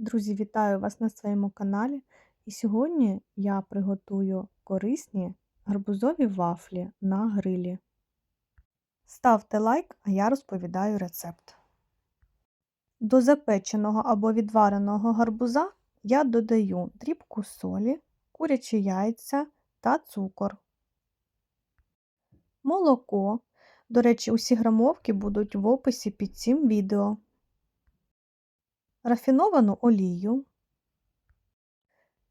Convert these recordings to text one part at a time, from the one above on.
Друзі, вітаю вас на своєму каналі. І сьогодні я приготую корисні гарбузові вафлі на грилі. Ставте лайк, а я розповідаю рецепт. До запеченого або відвареного гарбуза я додаю дрібку солі, курячі яйця та цукор. Молоко. До речі, усі грамовки будуть в описі під цим відео рафіновану олію.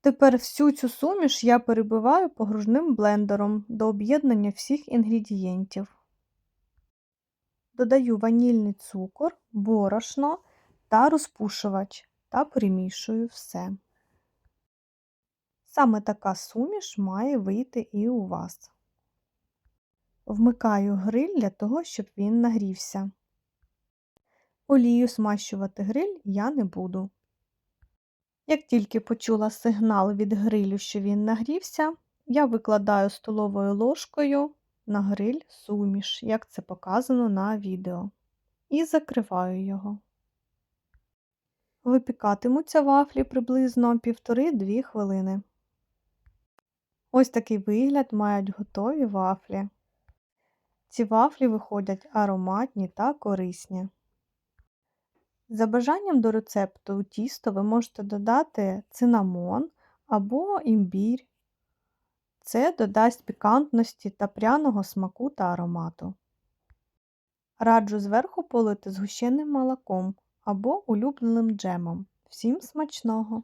Тепер всю цю суміш я перебиваю погружним блендером до об'єднання всіх інгредієнтів. Додаю ванільний цукор, борошно та розпушувач та перемішую все. Саме така суміш має вийти і у вас. Вмикаю гриль для того, щоб він нагрівся. Олію смащувати гриль я не буду. Як тільки почула сигнал від грилю, що він нагрівся, я викладаю столовою ложкою на гриль суміш, як це показано на відео, і закриваю його. Випікатимуться вафлі приблизно 1,5-2 хвилини. Ось такий вигляд мають готові вафлі. Ці вафлі виходять ароматні та корисні. За бажанням до рецепту у тісто ви можете додати цинамон або імбір. Це додасть пікантності та пряного смаку та аромату. Раджу зверху полити згущеним молоком або улюбленим джемом. Всім смачного!